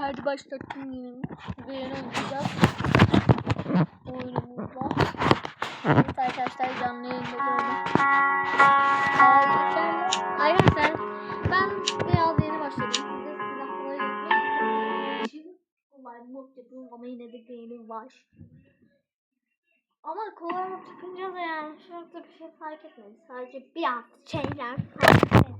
Hadi başlattım yine. Beğeni oynayacağız. Oyunumuzda. Evet arkadaşlar canlı yayında gördüm. Arkadaşlar ben biraz yeni başladım. Kolay mod yapıyorum ama yine de gaming var. Ama kolay mod çıkınca da yani çok da bir şey fark etmedi. Sadece bir an şeyler fark etmedi.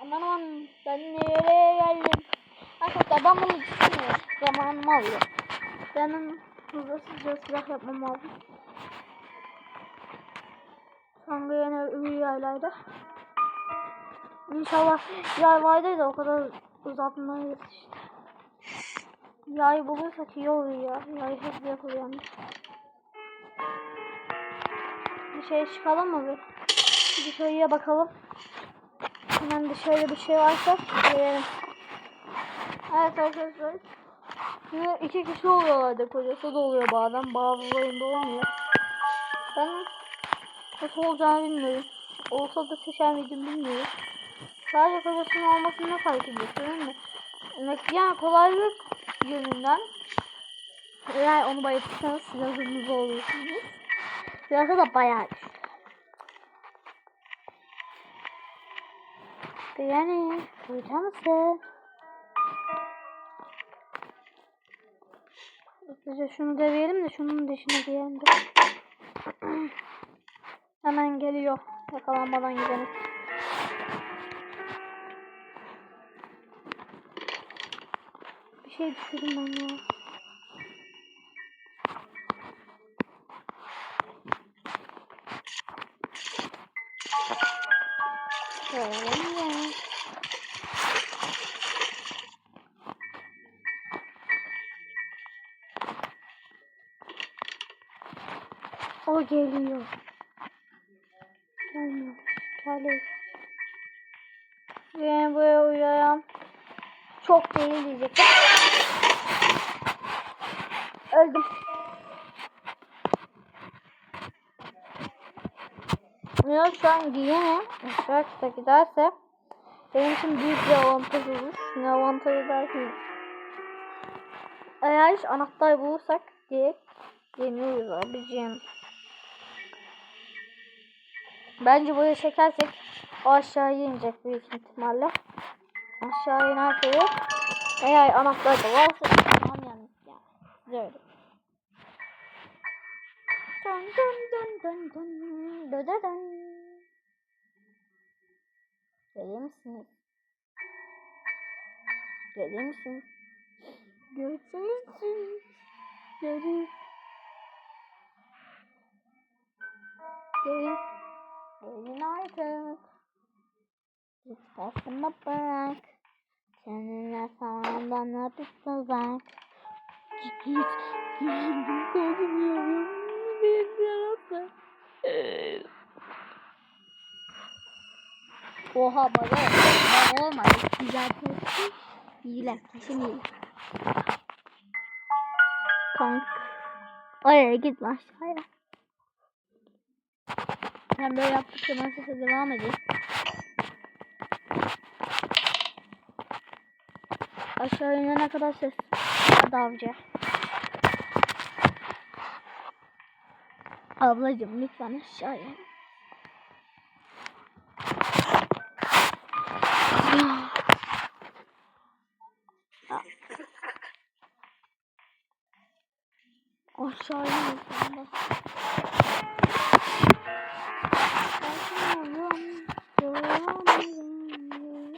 Aman aman ben nereye geldim? Arkadaşlar ben bunu düşünmüyorum. Zamanımı alıyor. Benim hızlısızca silah yapmam lazım. Sonra yine rüyalarda. İnşallah yay vardı da o kadar uzatmayız işte. Yay bulursak iyi olur ya. Yay hızlı yapılıyor. Bir şey çıkalım mı? Bir dışarıya bakalım. Hemen dışarıda bir şey varsa verelim. Evet arkadaşlar. Şimdi iki kişi oluyorlardı. Kocası da oluyor bazen. Bazılarında olamıyor. Ben nasıl olacağını bilmiyorum. Olsa da seçer miydim bilmiyorum. Sadece kocasının olmasını fark ediyorsun değil mi? Yani kolaylık yönünden eğer onu bayatırsanız silahınız oluyorsunuz. Silahı da bayağı Yani burada mısın? Hızlıca şunu deneyelim de şunun dışına girelim de. Hemen geliyor. Yakalanmadan gidelim. Bir şey düşürdüm ben ya. O geliyor. Gelmiyor. Geliyor. Beni buraya uyaran çok değil diyecek. Öldüm. Ya şu an giyemem. Aşağıda giderse benim için büyük bir avantaj olur. Ne avantajı dersin? Eğer anahtar bulursak direkt yeniyoruz abicim. Bence buraya çekersek o aşağıya inecek büyük ihtimalle. Aşağı inerse yok. Eğer anahtar da varsa tamam yani. yani. Böyle. Dön dön dön dön dön dön dön dön. Gelir misiniz? Gelir misiniz? Görsünüz. Gelir. Gelin. Gelin artık. Git başıma bırak. Seninle samandan öpüp uzak. Git git. Git korkmuyorum. Beni yaratma. Oha bana olmadı. Güzel kesin. İyiler. Kesin iyi. Kank. Oraya gitme aşağıya. Ben böyle yaptıkça ben sese devam edeyim. Aşağı inene kadar ses davcı. Ablacım lütfen aşağıya. Aşağıya lütfen de.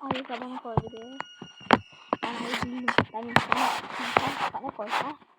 Ay bana koydu. Ben de bildim. Benim sana sen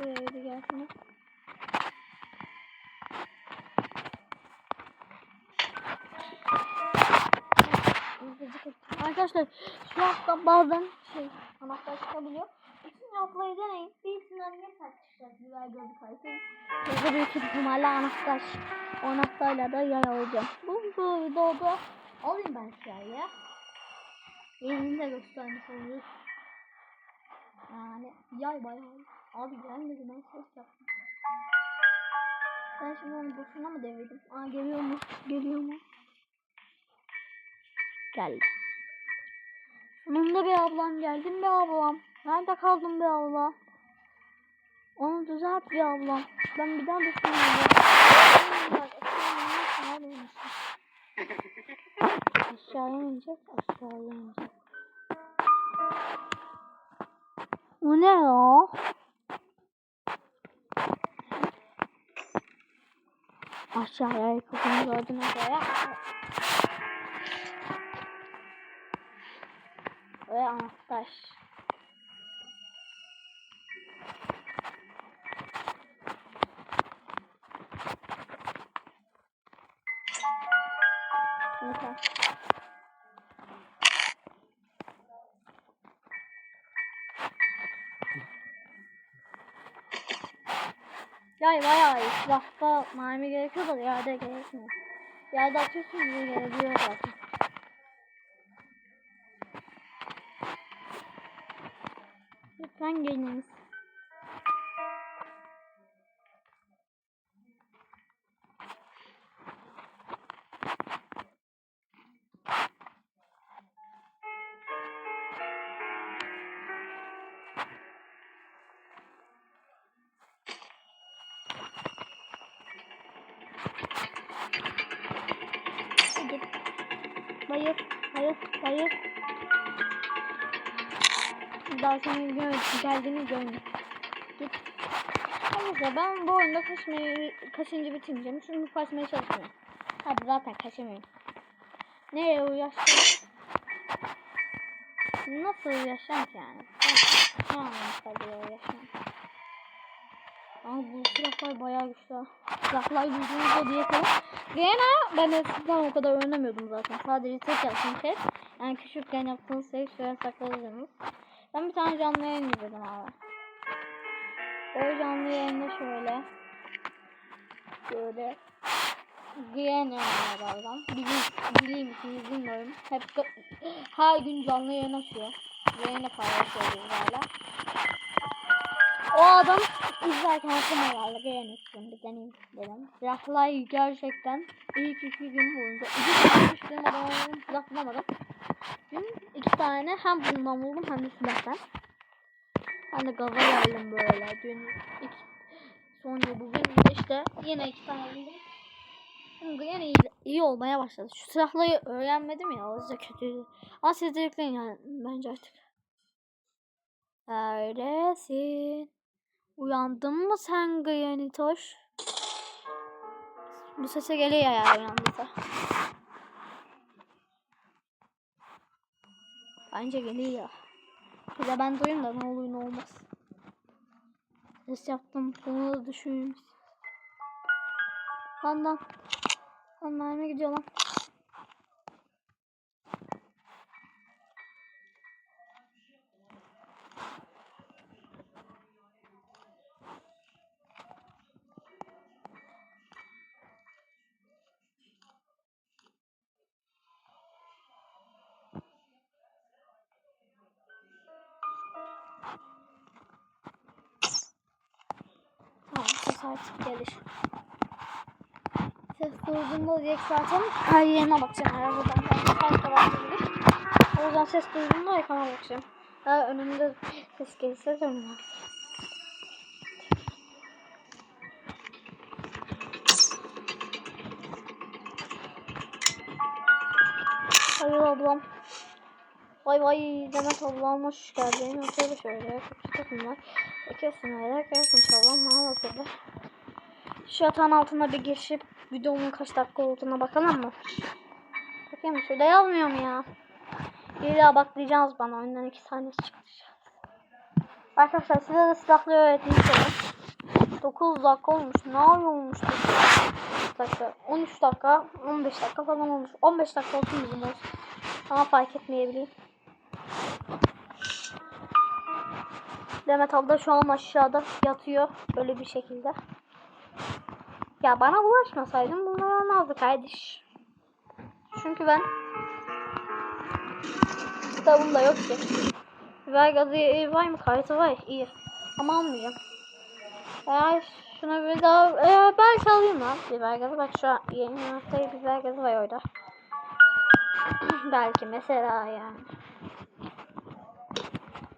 buraya bir gelsin. Arkadaşlar şu hafta bazen şey anahtar çıkabiliyor. Bütün yapmayı deneyin. Bir bunlar niye tartışacak? Güzel gördü kaysın. Burada büyük ihtimalle anahtar. O anahtarla da yay alacağım. Bu, bu videoda alayım ben şu yayı. Yerini de göstermiş oluruz. Yani yay bayağı. Abi gelmedi ben ses yaptım. Ben şimdi onu boşuna mı devirdim? Aa geliyor mu? Geliyor mu? Geldi. Sonunda bir ablam geldim be ablam. Nerede kaldın be abla? Onu düzelt bir ablam. Ben bir daha düşünmeyeceğim. Aşağıya inecek, aşağıya inecek. Bu ne ya? Aşağıya kapını gördüğünüz üzere. Ve anahtar. Neyse. Yay bayağı iyi. Silahta mermi gerekiyor da yerde gerekmiyor. Yerde atıyorsun bize gelebiliyor zaten. Lütfen geliniz. Hayır, hayır, hayır. Daha senin gö geldiğini görmedim. Git. Neyse ben bu oyunda kaçmayı, kaçıncı bitirmeyeceğim. Çünkü kaçmaya çalışmıyorum. Hadi zaten kaçamıyorum. Nereye uğraşacağım? Nasıl uğraşacağım ki yani? Ne anlamda diye uğraşacağım? Ama bu silahlar bayağı güçlü. Silahlar güçlü diye koy. Gene ben eskiden o kadar oynamıyordum zaten. Sadece tek yaptığım şey. Yani küçükken yaptığınız şey şöyle sakladınız. Ben bir tane canlı yayın izledim abi. O canlı yayında şöyle. Böyle. Gene var oradan. Bileyim, bileyim misiniz bilmiyorum. Hep her gün canlı yayın açıyor. Yayını paylaşıyor hala. O adam izlerken aklıma geldi. Beğen istedim bir deneyim dedim. Silahlar gerçekten ilk iki gün boyunca iki üç gün silah bulamadım. Dün iki tane hem bundan buldum hem de silahtan. Ben de gaza geldim böyle. Dün iki, sonra bugün işte yine iki tane buldum. Şimdi yine iyi, iyi olmaya başladı. Şu silahları öğrenmedim ya yüzden kötüydü. Ama siz de yükleyin yani bence artık. Neredesin? Uyandın mı sen Granitoş? Bu sese geliyor ya uyandıysa. Bence geliyor. Bir de ben duyayım da ne olur ne olmaz. Ses yaptım. Bunu da düşünün. Lan lan. Lan mermi gidiyor lan. Ses artık gelir. Ses duyduğunda diyecek zaten her yerine bakacağım arabadan. Her tarafta gibi. O yüzden ses duyduğunda ekrana bakacağım. Eğer önümde ses gelirse dönmem. Hayır ablam. Vay vay Demet ablam hoş geldin. Otur şöyle. Küçük takımlar. Ekiyorsun öyle. Ekiyorsun inşallah. Bana bakıyorlar. Şu yatağın altına bir geçip videomun kaç dakika olduğuna bakalım mı? Bakayım? Şurada yazmıyor mu ya? İlla bak diyeceğiz bana. Önden iki saniye çıkacağız. Arkadaşlar size de silahlı öğreteyim şöyle. 9 dakika olmuş. Ne olmuş? 9 dakika. 13 dakika. 15 dakika falan olmuş. 15 dakika olsun bizim olsun. Ama fark etmeyebileyim. Demet abla şu an aşağıda yatıyor. Böyle bir şekilde. Ya bana bulaşmasaydın bunlar olmazdı kardeş. Çünkü ben kitabım da yok ki. Biber gazı iyi var mı? Kartı var. iyi. Ama almayacağım. Eğer şuna bir daha eğer belki alayım lan biber gazı. Bak şu an yeni noktayı biber gazı var orada. belki mesela yani.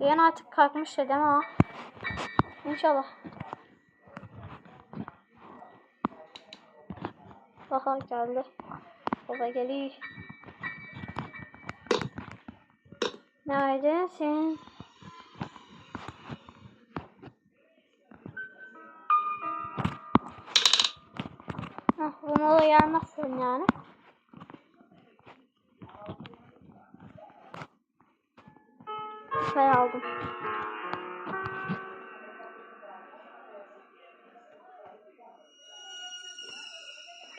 Yeni artık kalkmış dedim ama İnşallah. Aha geldi. Baba geliyor. Neredesin? Ben aldım.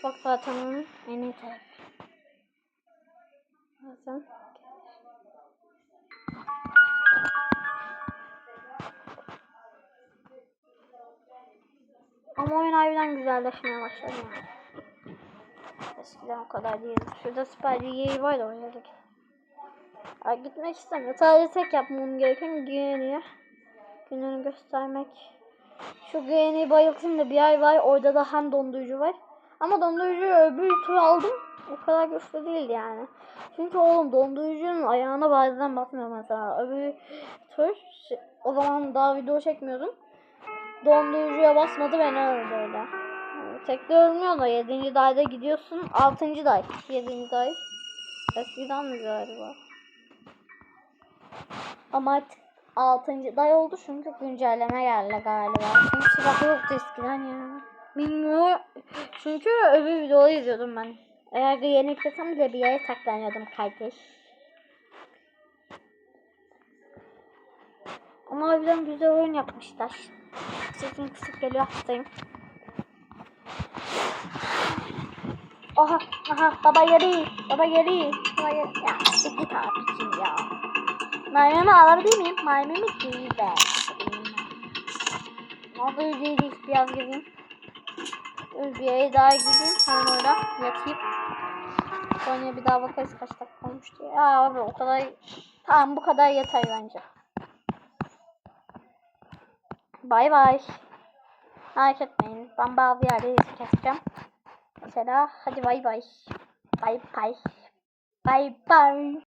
Bak zaten onun en iyi tarafı. Zaten. Ama oyun harbiden güzelleşmeye başladı yani. Eskiden o kadar değildi. Şurada Spider yeri var da oynadık. Ay gitmek istemiyor. Sadece tek yapmam gereken güveniye. Gününü göstermek. Şu güveniyi bayıltayım da bir ay var. Orada da hem dondurucu var. Ama dondurucuyu öbür tur aldım. O kadar güçlü değildi yani. Çünkü oğlum dondurucunun ayağına bazen basmıyor mesela. Öbür tur şey- o zaman daha video çekmiyordum. Dondurucuya basmadı beni öldü öyle. Tekte ölmüyor da 7. dayda gidiyorsun. 6. day. 7. day. Eskiden mi galiba? Ama artık 6. day oldu çünkü güncelleme geldi galiba. Çünkü silah yoktu eskiden ya. Bilmiyorum. Çünkü öbür videoyu izliyordum ben. Eğer de yeni yüklesem bile bir yere saklanıyordum kardeş. Ama harbiden güzel oyun yapmışlar. Sesim kısık geliyor hastayım. Aha aha baba geri baba geri baba geri ya git abicim ya. Maymumu alabilir miyim? Ben. Ne oldu yüzeydik biraz gideyim. Yere daha gideyim. Hemen orada yatayım. Sonra bir daha bakarız kaç dakika olmuş diye. Aa abi o kadar tamam bu kadar yeter bence. Bay bay. Merak etmeyin. Ben bazı yerleri keseceğim. Mesela hadi bay bay. Bay bay. Bay bay.